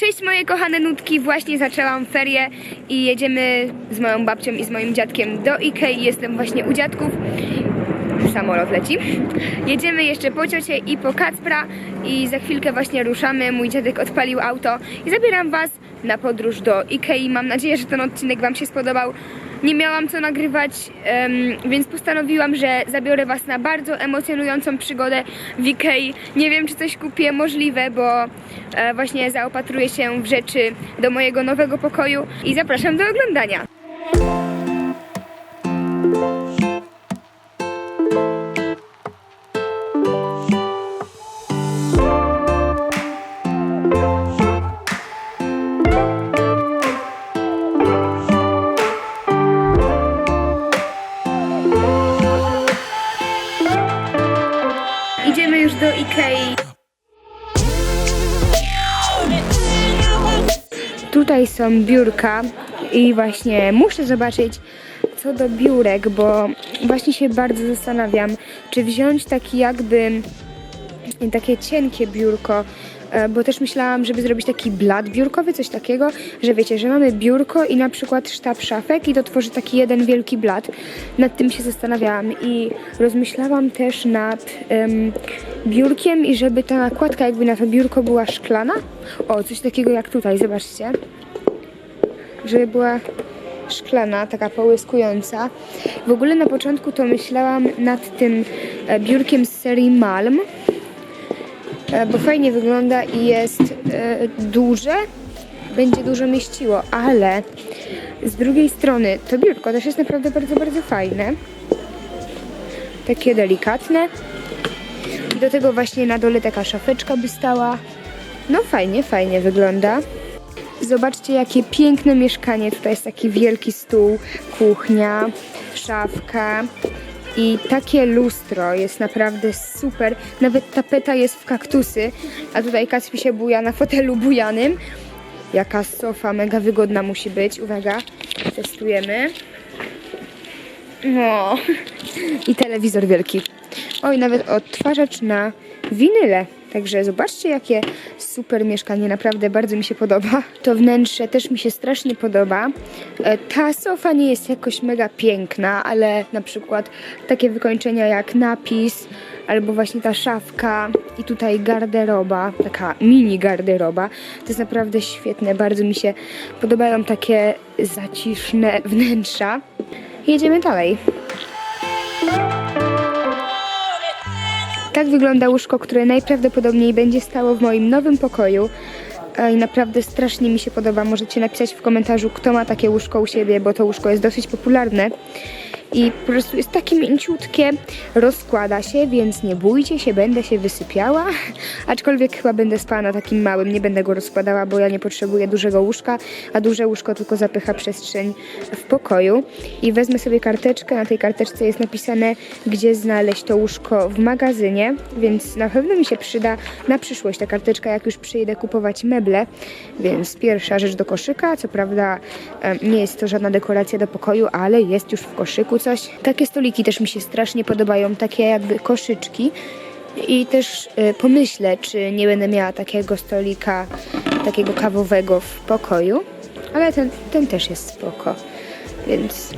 Cześć moje kochane nutki, właśnie zaczęłam ferie i jedziemy z moją babcią i z moim dziadkiem do Ikei. Jestem właśnie u dziadków. Samolot leci. Jedziemy jeszcze po ciocie i po Kacpra i za chwilkę właśnie ruszamy. Mój dziadek odpalił auto i zabieram Was na podróż do Ikei. Mam nadzieję, że ten odcinek Wam się spodobał. Nie miałam co nagrywać, em, więc postanowiłam, że zabiorę Was na bardzo emocjonującą przygodę w Ikei. Nie wiem, czy coś kupię, możliwe, bo e, właśnie zaopatruję się w rzeczy do mojego nowego pokoju i zapraszam do oglądania. Tutaj są biurka i właśnie muszę zobaczyć co do biurek, bo właśnie się bardzo zastanawiam, czy wziąć taki jakby takie cienkie biurko, bo też myślałam, żeby zrobić taki blat biurkowy, coś takiego, że wiecie, że mamy biurko i na przykład sztab szafek i to tworzy taki jeden wielki blat. Nad tym się zastanawiałam i rozmyślałam też nad em, biurkiem i żeby ta nakładka jakby na to biurko była szklana. O, coś takiego jak tutaj, zobaczcie. Żeby była szklana, taka połyskująca. W ogóle na początku to myślałam nad tym e, biurkiem z serii Malm, e, bo fajnie wygląda i jest e, duże, będzie dużo mieściło, ale z drugiej strony to biurko też jest naprawdę bardzo, bardzo fajne. Takie delikatne. I do tego właśnie na dole taka szafeczka by stała. No fajnie, fajnie wygląda. Zobaczcie, jakie piękne mieszkanie. Tutaj jest taki wielki stół, kuchnia, szafka i takie lustro jest naprawdę super. Nawet tapeta jest w kaktusy, a tutaj Kacpi się buja na fotelu bujanym. Jaka sofa, mega wygodna musi być. Uwaga, testujemy. No. I telewizor wielki. Oj, nawet odtwarzacz na winyle. Także zobaczcie, jakie super mieszkanie. Naprawdę bardzo mi się podoba. To wnętrze też mi się strasznie podoba. E, Ta sofa nie jest jakoś mega piękna, ale na przykład takie wykończenia jak napis, albo właśnie ta szafka i tutaj garderoba, taka mini garderoba. To jest naprawdę świetne. Bardzo mi się podobają takie zaciszne wnętrza. Jedziemy dalej. Tak wygląda łóżko, które najprawdopodobniej będzie stało w moim nowym pokoju. I naprawdę strasznie mi się podoba. Możecie napisać w komentarzu, kto ma takie łóżko u siebie, bo to łóżko jest dosyć popularne. I po prostu jest takie mięciutkie, rozkłada się, więc nie bójcie się, będę się wysypiała. Aczkolwiek chyba będę spała na takim małym, nie będę go rozkładała, bo ja nie potrzebuję dużego łóżka, a duże łóżko tylko zapycha przestrzeń w pokoju. I wezmę sobie karteczkę, na tej karteczce jest napisane, gdzie znaleźć to łóżko w magazynie, więc na pewno mi się przyda na przyszłość ta karteczka, jak już przyjdę kupować meble. Więc pierwsza rzecz do koszyka, co prawda nie jest to żadna dekoracja do pokoju, ale jest już w koszyku coś. Takie stoliki też mi się strasznie podobają, takie jakby koszyczki. I też y, pomyślę, czy nie będę miała takiego stolika, takiego kawowego w pokoju, ale ten, ten też jest spoko, więc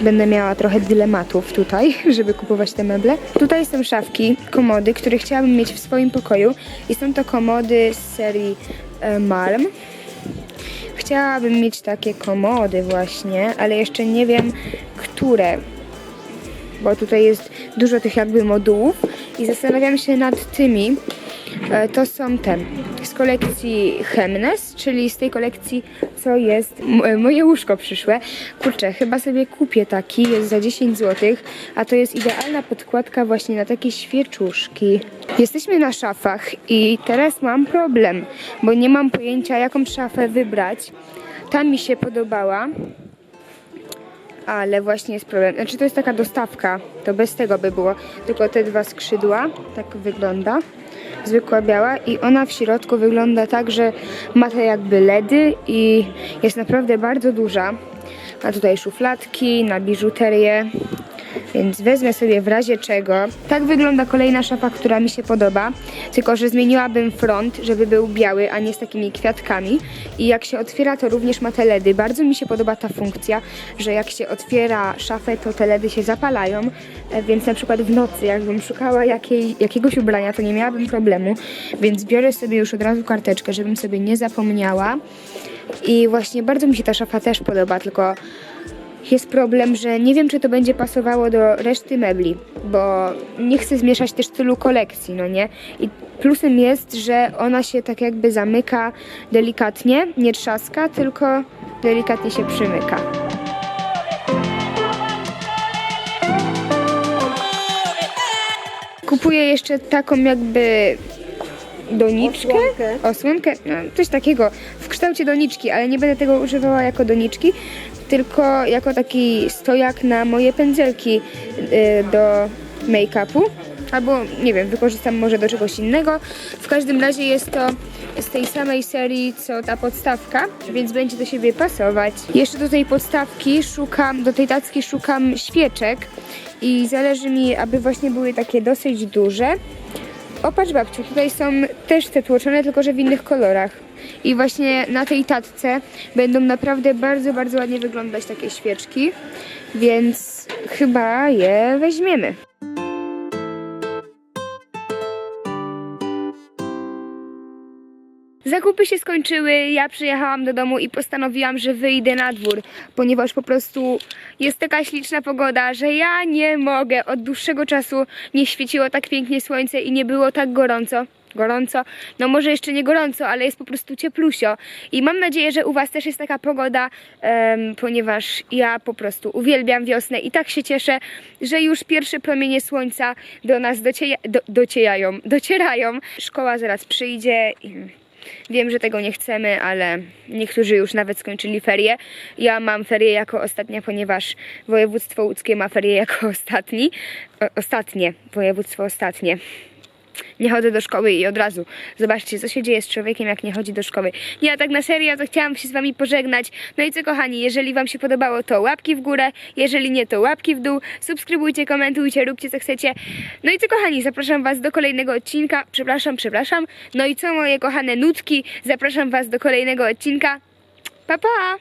będę miała trochę dylematów tutaj, żeby kupować te meble. Tutaj są szafki, komody, które chciałabym mieć w swoim pokoju i są to komody z serii e, Malm. Chciałabym mieć takie komody właśnie, ale jeszcze nie wiem, które bo tutaj jest dużo tych jakby modułów i zastanawiam się nad tymi. E, To są te z kolekcji Chemnes, czyli z tej kolekcji, co jest e, moje łóżko przyszłe. Kurczę, chyba sobie kupię taki, jest za 10 zł, a to jest idealna podkładka właśnie na takie świeczuszki. Jesteśmy na szafach i teraz mam problem, bo nie mam pojęcia, jaką szafę wybrać. Ta mi się podobała, ale właśnie jest problem. Znaczy to jest taka dostawka, to bez tego by było. Tylko te dwa skrzydła, tak wygląda. Zwykła biała i ona w środku wygląda tak, że ma te jakby LEDy i jest naprawdę bardzo duża. A tutaj szufladki na biżuterię. Więc wezmę sobie w razie czego. Tak wygląda kolejna szafa, która mi się podoba. Tylko, że zmieniłabym front, żeby był biały, a nie z takimi kwiatkami. I jak się otwiera, to również ma te LEDy. Bardzo mi się podoba ta funkcja, że jak się otwiera szafę, to te LEDy się zapalają. E, Więc na przykład w nocy, jakbym szukała jakiej, jakiegoś ubrania, to nie miałabym problemu. Więc biorę sobie już od razu karteczkę, żebym sobie nie zapomniała. I właśnie bardzo mi się ta szafa też podoba, tylko jest problem, że nie wiem, czy to będzie pasowało do reszty mebli, bo nie chcę zmieszać też tylu kolekcji, no nie? I plusem jest, że ona się tak jakby zamyka delikatnie, nie trzaska, tylko delikatnie się przymyka. Kupuję jeszcze taką jakby doniczkę, Osłonkę. osłonkę, no, coś takiego w kształcie doniczki, ale nie będę tego używała jako doniczki, tylko jako taki stojak na moje pędzelki y, do make-upu. Albo nie wiem, wykorzystam może do czegoś innego. W każdym razie jest to z tej samej serii co ta podstawka, więc będzie do siebie pasować. Jeszcze do tej podstawki szukam, do tej tacki szukam świeczek i zależy mi, aby właśnie były takie dosyć duże. O, patrz babciu, tutaj są też te tłoczone, tylko że w innych kolorach. I właśnie na tej tatce będą naprawdę bardzo, bardzo ładnie wyglądać takie świeczki, więc chyba je weźmiemy. Zakupy się skończyły, ja przyjechałam do domu i postanowiłam, że wyjdę na dwór, ponieważ po prostu jest taka śliczna pogoda, że ja nie mogę. Od dłuższego czasu nie świeciło tak pięknie słońce i nie było tak gorąco. Gorąco, no może jeszcze nie gorąco, ale jest po prostu cieplusio. I mam nadzieję, że u Was też jest taka pogoda, em, ponieważ ja po prostu uwielbiam wiosnę i tak się cieszę, że już pierwsze promienie słońca do nas docieja, do, docierają, docierają. Szkoła zaraz przyjdzie i Wiem, że tego nie chcemy, ale niektórzy już nawet skończyli ferie. Ja mam ferie jako ostatnia, ponieważ województwo łódzkie ma ferie jako ostatni. O, ostatnie, województwo ostatnie. Nie chodzę do szkoły i od razu zobaczcie, co się dzieje z człowiekiem, jak nie chodzi do szkoły. Nie, a tak na serio, to chciałam się z wami pożegnać. No i co kochani, jeżeli wam się podobało, to łapki w górę, jeżeli nie, to łapki w dół. Subskrybujcie, komentujcie, róbcie co chcecie. No i co kochani, zapraszam was do kolejnego odcinka. Przepraszam, przepraszam. No i co moje kochane nutki, zapraszam was do kolejnego odcinka. Pa pa!